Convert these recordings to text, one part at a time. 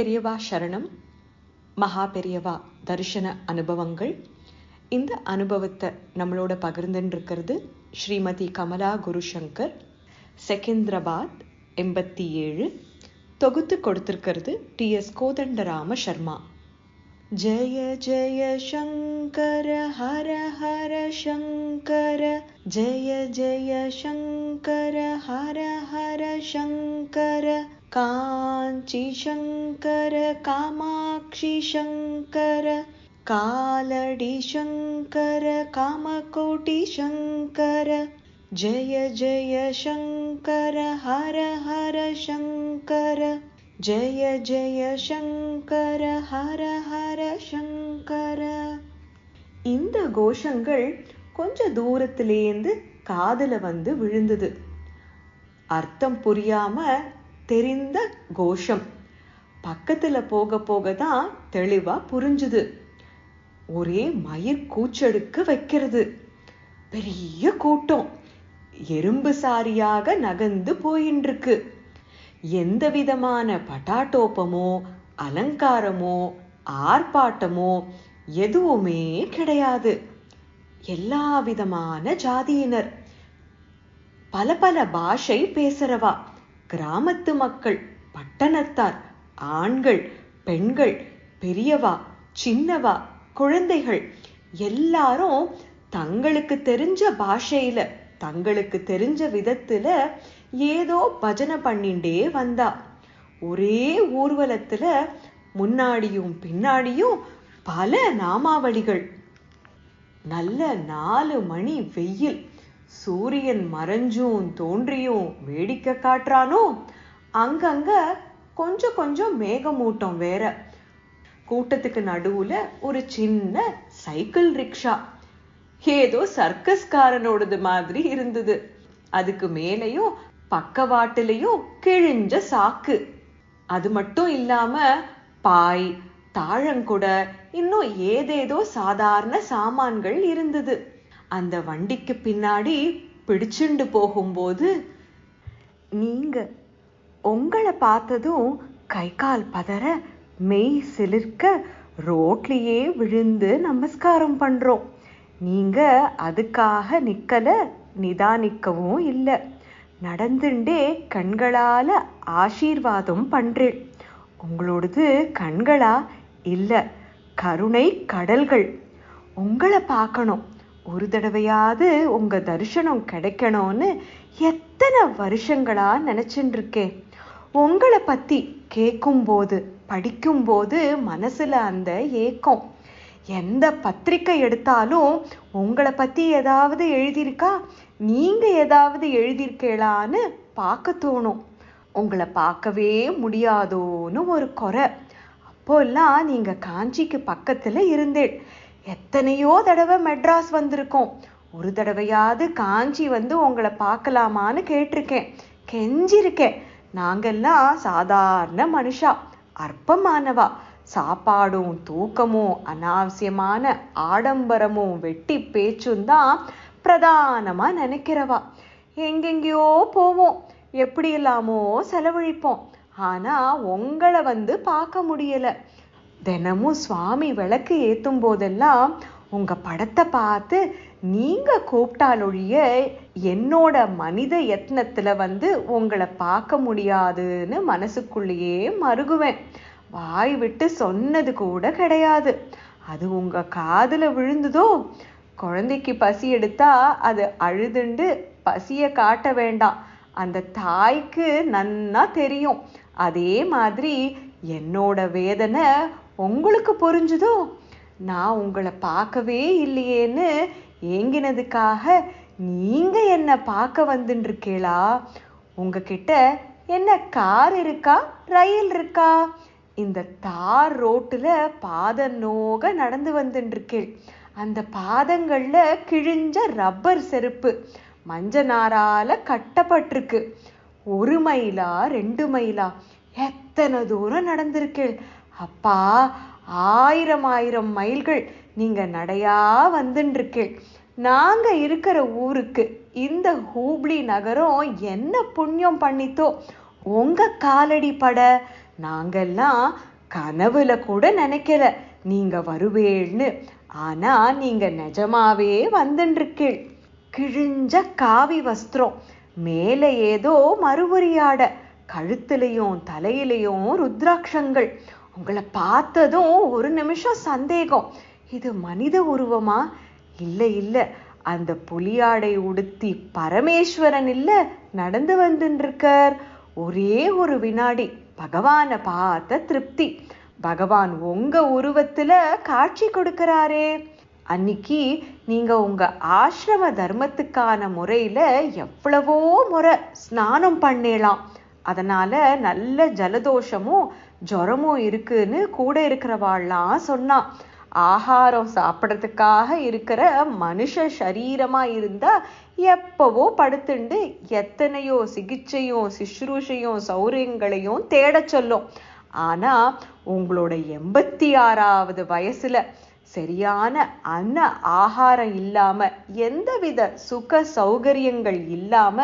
பெரியவா சரணம். மகா பெரியவா தரிசன அனுபவங்கள். இந்த அனுபவத்தை நம்மளோட பகிர்ந்துருக்கிறது இருக்கிறது ஸ்ரீமதி கமலா குருசங்கர். செகந்திராபாத் எண்பத்தி ஏழு. தொகுத்து கொடுத்திருக்கிறது டி. எஸ். கோதண்டராம சர்மா. ஜய ஜய சங்கர ஹர ஹர சங்கர. ஜய ஜய சங்கர ஹர ஹர சங்கர. காஞ்சி சங்கர காமாட்சி சங்கர காலடி சங்கர காமகோட்டி சங்கர ஜய ஜய சங்கர ஹர ஹர சங்கர ஜய ஜய சங்கர ஹர ஹர சங்கர இந்த கோஷங்கள் கொஞ்ச தூரத்திலேந்து காதல வந்து விழுந்தது. அர்த்தம் புரியாம தெரிந்த கோஷம். பக்கத்துல போக போக தான் தெளிவா புரிஞ்சுது. ஒரே மயிர் கூச்செடுக்க வைக்கிறது. பெரிய கூட்டம். எறும்பு சாரியாக நகர்ந்து போயின்றிருக்கு. எந்த விதமான பட்டாட்டோப்பமோ அலங்காரமோ ஆர்ப்பாட்டமோ எதுவுமே கிடையாது. எல்லா விதமான ஜாதியினர். பல பல பாஷை பேசுறவா. கிராமத்து மக்கள் பட்டணத்தார் ஆண்கள் பெண்கள் பெரியவா சின்னவா குழந்தைகள் எல்லாரும் தங்களுக்கு தெரிஞ்ச பாஷையில தங்களுக்கு தெரிஞ்ச விதத்துல ஏதோ பஜனை பண்ணிண்டே வந்தா. ஒரே ஊர்வலத்துல முன்னாடியும் பின்னாடியும் பல நாமாவளிகள். நல்ல நாலு மணி வெயில். சூரியன் மறைஞ்சும் தோன்றியும் வேடிக்கை காட்டுறானோ? அங்கங்க கொஞ்சம் கொஞ்சம் மேகமூட்டம் வேற. கூட்டத்துக்கு நடுவுல ஒரு சின்ன சைக்கிள் ரிக்ஷா. ஏதோ சர்க்கஸ்காரனோடது மாதிரி இருந்தது. அதுக்கு மேலையும் பக்கவாட்டுலயும் கிழிஞ்ச சாக்கு. அது மட்டும் இல்லாம பாய் தாழங்குட இன்னும் ஏதேதோ சாதாரண சாமான்கள் இருந்தது. அந்த வண்டிக்கு பின்னாடி பிடிச்சுண்டு போகும்போது நீங்க உங்களை பார்த்ததும் கை கால் பதற மெய் சிலிர்க்க ரோட்லயே விழுந்து நமஸ்காரம் பண்றோம். நீங்க அதுக்காக நிக்கல நிதானிக்கவும் இல்லை. நடந்துண்டே கண்களால ஆசீர்வாதம் பண்றேன். உங்களோடது கண்களா இல்ல கருணை கடல்கள். உங்களை பார்க்கணும். ஒரு தடவையாவது உங்க தரிசனம் கிடைக்கணும்னு எத்தனை வருஷங்களா நினைச்சுட்டு இருக்கேன் உங்களை பத்தி கேட்கும்போது படிக்கும்போது மனசுல அந்த ஏக்கம். எந்த பத்திரிக்கை எடுத்தாலும் உங்களை பத்தி ஏதாவது எழுதியிருக்கா? நீங்க ஏதாவது எழுதியிருக்கேளான்னு பார்க்க தோணும். உங்களை பார்க்கவே முடியாதோன்னு ஒரு குறை. அப்போல்லாம் நீங்க காஞ்சிக்கு பக்கத்துல இருந்தேன் எத்தனையோ தடவை மெட்ராஸ் வந்திருக்கோம். ஒரு தடவையாவது காஞ்சி வந்து உங்களை பார்க்கலாமான்னு கேட்டிருக்கேன். கெஞ்சிருக்கேன். நாங்கெல்லாம் சாதாரண மனுஷா அற்பமானவா. சாப்பாடும் தூக்கமும் அனாவசியமான ஆடம்பரமும் வெட்டி பேச்சும் தான் பிரதானமாக நினைக்கிறவா. எங்கெங்கேயோ போவோம். எப்படி இல்லாமோ செலவழிப்போம். ஆனால் உங்களை வந்து பார்க்க முடியலை. தினமும் சுவாமி விளக்கு ஏற்றும் போதெல்லாம் உங்க படத்தை பார்த்து நீங்க கூப்பிட்டாலொழிய என்னோட மனித யத்னத்துல வந்து உங்களை பார்க்க முடியாதுன்னு மனசுக்குள்ளேயே மருகுவேன். வாய் விட்டு சொன்னது கூட கிடையாது. அது உங்க காதுல விழுந்ததோ? குழந்தைக்கு பசி எடுத்தா அது அழுதுண்டு பசிய காட்ட வேண்டாம். அந்த தாய்க்கு நன்னா தெரியும். அதே மாதிரி என்னோட வேதனை உங்களுக்கு புரிஞ்சுதோ? நான் உங்களை பார்க்கவே இல்லையேன்னு ஏங்கினதுக்காக நீங்க என்ன பார்க்க வந்துட்டு உங்ககிட்ட என்ன கார் இருக்கா? ரயில் இருக்கா? இந்த தார் ரோட்டுல பாத நோக நடந்து வந்துருக்கே அந்த பாதங்கள்ல கிழிஞ்ச ரப்பர் செருப்பு மஞ்ச நாரால கட்டப்பட்டிருக்கு. ஒரு மைலா ரெண்டு மைலா எத்தனை தூரம் நடந்திருக்கேள்? அப்பா ஆயிரம் ஆயிரம் மைல்கள் நீங்க நடையா வந்துருக்கேள் நாங்க இருக்கிற ஊருக்கு இந்த ஹூப்ளி நகரம் என்ன புண்ணியம் பண்ணித்தோ உங்க காலடி பட. நாங்கெல்லாம் கனவுல கூட நினைக்கல நீங்க வருவேன்னு ஆனா நீங்க நிஜமாவே வந்துருக்கீள் கிழிஞ்ச காவி வஸ்திரம் மேல ஏதோ மறுபுரியாட கழுத்துலயும் தலையிலையும் ருத்ராட்சங்கள். உங்களை பார்த்ததும் ஒரு நிமிஷம் சந்தேகம். இது மனித உருவமா? இல்லை இல்ல. அந்த புலியாடை உடுத்தி பரமேஸ்வரன் இல்ல நடந்து வந்துருக்கார் ஒரே ஒரு வினாடி பகவானை பார்த்த திருப்தி. பகவான் உங்க உருவத்துல காட்சி கொடுக்கிறாரே. அன்னைக்கு நீங்க உங்க ஆசிரம தர்மத்துக்கான முறையில எவ்வளவோ முறை ஸ்நானம் பண்ணலாம். அதனால நல்ல ஜலதோஷமும் ஜுரமும் இருக்குன்னு கூட இருக்கிறவாள்லாம் சொன்னான் ஆகாரம் சாப்பிட்றதுக்காக இருக்கிற மனுஷ சரீரமா இருந்தா எப்பவோ படுத்துண்டு எத்தனையோ சிகிச்சையும் சிசுரூஷையும் சௌரியங்களையும் தேட சொல்லும். ஆனா உங்களோட எண்பத்தி ஆறாவது வயசுல சரியான அன்ன ஆகாரம் இல்லாம எந்தவித சுக சௌகரியங்கள் இல்லாம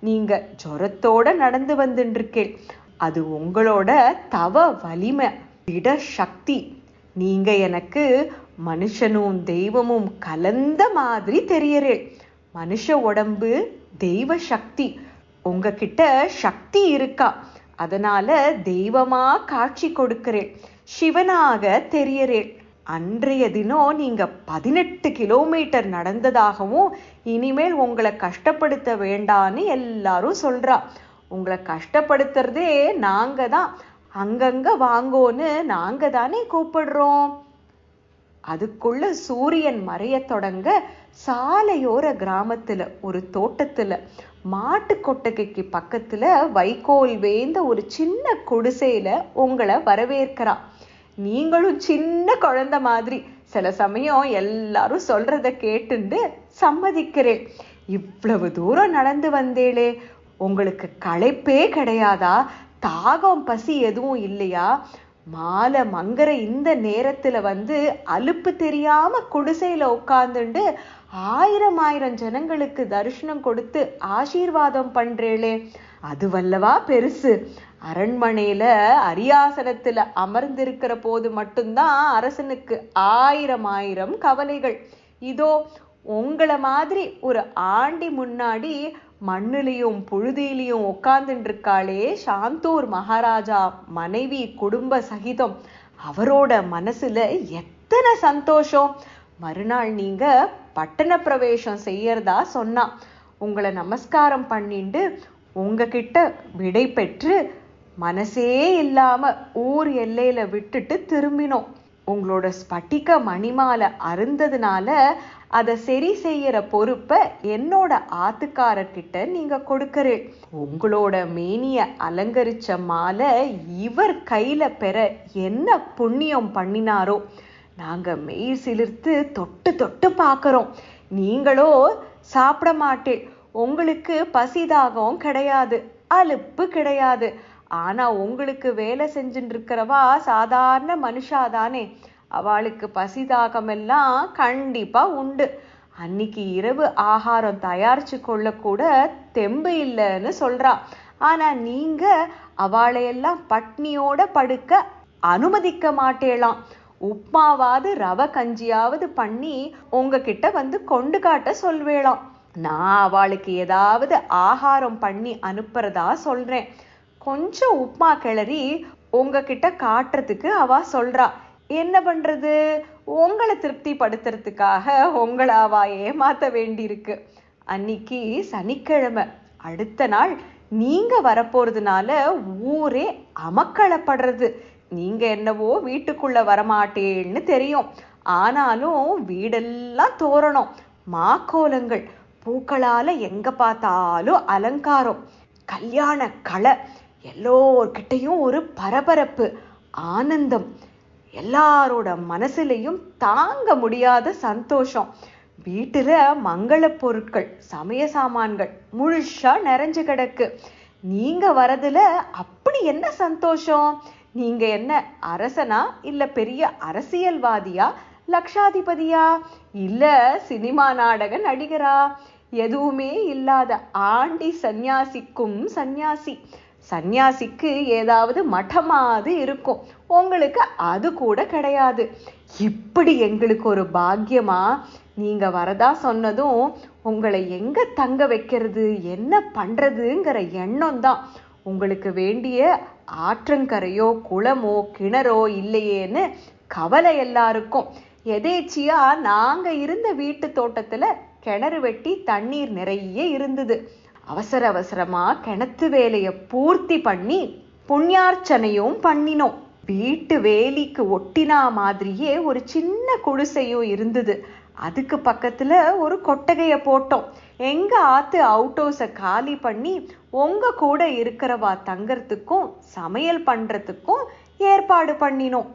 நீங்க ஜுரத்தோட நடந்து வந்துருக்கீள் அது உங்களோட தவ வலிமை திட சக்தி. நீங்க எனக்கு மனுஷனும் தெய்வமும் கலந்த மாதிரி தெரியறே மனுஷ உடம்பு தெய்வ சக்தி. உங்ககிட்ட சக்தி இருக்கா? அதனால தெய்வமா காட்சி கொடுக்கிறேன். சிவனாக தெரியறேன். அன்றைய தினம் நீங்க பதினெட்டு கிலோமீட்டர் நடந்ததாகவும் இனிமேல் உங்களை கஷ்டப்படுத்த வேண்டான்னு எல்லாரும் சொல்றா. உங்களை கஷ்டப்படுத்துறதே நாங்கள் தான் அங்கங்க வாங்கோன்னு நாங்கள் தானே கூப்பிடுறோம். அதுக்குள்ள சூரியன் மறைய தொடங்க சாலையோர கிராமத்துல ஒரு தோட்டத்துல மாட்டு கொட்டகைக்கு பக்கத்துல வைக்கோல் வேந்த ஒரு சின்ன குடிசையில உங்களை வரவேற்கிறா நீங்களும் சின்ன குழந்தை மாதிரி சில சமயம் எல்லாரும் சொல்றத கேட்டுண்டு சம்மதிக்கிறேன். இவ்வளவு தூரம் நடந்து வந்தேளே உங்களுக்கு களைப்பே கிடையாதா? தாகம் பசி எதுவும் இல்லையா? மாலை மங்கர இந்த நேரத்துல வந்து அலுப்பு தெரியாம குடிசையில உட்காந்துண்டு ஆயிரம் ஆயிரம் ஜனங்களுக்கு தரிசனம் கொடுத்து ஆசீர்வாதம் பண்றேளே. அது வல்லவா பெருசு. அரண்மனையில அரியாசனத்துல அமர்ந்திருக்கிற போது மட்டும்தான் அரசனுக்கு ஆயிரம் ஆயிரம் கவலைகள். இதோ உங்களை மாதிரி ஒரு ஆண்டி முன்னாடி மண்ணிலையும் புழுதியிலையும் உட்கார்ந்துருக்காளே இருக்காளே சாந்தூர் மகாராஜா மனைவி குடும்ப சகிதம். அவரோட மனசுல எத்தனை சந்தோஷம்? மறுநாள் நீங்க பட்டண பிரவேசம் செய்யறதா சொன்னா உங்களை நமஸ்காரம் பண்ணிண்டு உங்ககிட்ட விடை பெற்று மனசே இல்லாம ஊர் எல்லையில விட்டுட்டு திரும்பினோம். உங்களோட ஸ்பட்டிக மணிமாலை அருந்ததுனால அதை சரி செய்யற பொறுப்பை என்னோட ஆத்துக்காரர்கிட்ட நீங்க கொடுக்கறேன் உங்களோட மேனிய அலங்கரிச்ச மாலை இவர் கையில பெற என்ன புண்ணியம் பண்ணினாரோ நாங்க மெய் சிலிர்த்து தொட்டு தொட்டு பார்க்கறோம் நீங்களோ சாப்பிட மாட்டேன் உங்களுக்கு பசிதாகவும் கிடையாது அலுப்பு கிடையாது. ஆனா உங்களுக்கு வேலை செஞ்சுட்டு இருக்கிறவா சாதாரண மனுஷாதானே. அவளுக்கு பசிதாகமெல்லாம் கண்டிப்பா உண்டு. அன்னைக்கு இரவு ஆகாரம் தயாரிச்சு கொள்ளக்கூட தெம்பு இல்லைன்னு சொல்றா. ஆனா நீங்க அவளையெல்லாம் பட்னியோட படுக்க அனுமதிக்க மாட்டேலாம் உப்மாவாவது ரவ கஞ்சியாவது பண்ணி உங்ககிட்ட வந்து கொண்டு காட்ட சொல்வேளாம். நான் அவளுக்கு ஏதாவது ஆகாரம் பண்ணி அனுப்புறதா சொல்றேன். கொஞ்சம் உப்மா கிளறி உங்ககிட்ட காட்டுறதுக்கு அவ சொல்றா. என்ன பண்றது? உங்களை திருப்தி படுத்துறதுக்காக உங்களை அவ ஏமாத்த வேண்டியிருக்கு. அன்னைக்கு சனிக்கிழமை. அடுத்த நாள் நீங்க வரப்போறதுனால ஊரே அமக்களப்படுறது நீங்க என்னவோ வீட்டுக்குள்ள வரமாட்டேன்னு தெரியும். ஆனாலும் வீடெல்லாம் தோரணம் மாக்கோலங்கள். பூக்களால எங்க பார்த்தாலும் அலங்காரம். கல்யாண களை. எல்லோர்கிட்டையும் ஒரு பரபரப்பு. ஆனந்தம். எல்லாரோட மனசுலையும் தாங்க முடியாத சந்தோஷம். வீட்டுல மங்கள பொருட்கள் சமய சாமான்கள் முழுஷா நிறைஞ்சு கிடக்கு. நீங்க வரதுல அப்படி என்ன சந்தோஷம்? நீங்க என்ன அரசனா இல்ல பெரிய அரசியல்வாதியா லக்ஷாதிபதியா இல்ல சினிமா நாடக நடிகரா? எதுவுமே இல்லாத ஆண்டி சந்நியாசிக்கும் சந்நியாசி. சந்நியாசிக்கு ஏதாவது மட்டமாவது இருக்கும். உங்களுக்கு அது கூட கிடையாது. இப்படி எங்களுக்கு ஒரு பாக்கியமா? நீங்க வரதா சொன்னதும் உங்களை எங்க தங்க வைக்கிறது என்ன பண்றதுங்கிற எண்ணம் தான் உங்களுக்கு வேண்டிய ஆற்றங்கரையோ குளமோ கிணறோ இல்லையேன்னு கவலை எல்லாருக்கும். எதேச்சியா நாங்க இருந்த வீட்டு தோட்டத்துல கிணறு வெட்டி தண்ணீர் நிறைய இருந்தது. அவசர அவசரமா கிணத்து வேலையை பூர்த்தி பண்ணி புண்ணியார்ச்சனையும் பண்ணினோம். வீட்டு வேலிக்கு ஒட்டினா மாதிரியே ஒரு சின்ன குடிசையும் இருந்தது. அதுக்கு பக்கத்துல ஒரு கொட்டகைய போட்டோம். எங்க ஆத்து அவுட் ஹவுஸை காலி பண்ணி உங்க கூட இருக்கிறவா தங்கறதுக்கும் சமையல் பண்றதுக்கும் ஏற்பாடு பண்ணினோம்.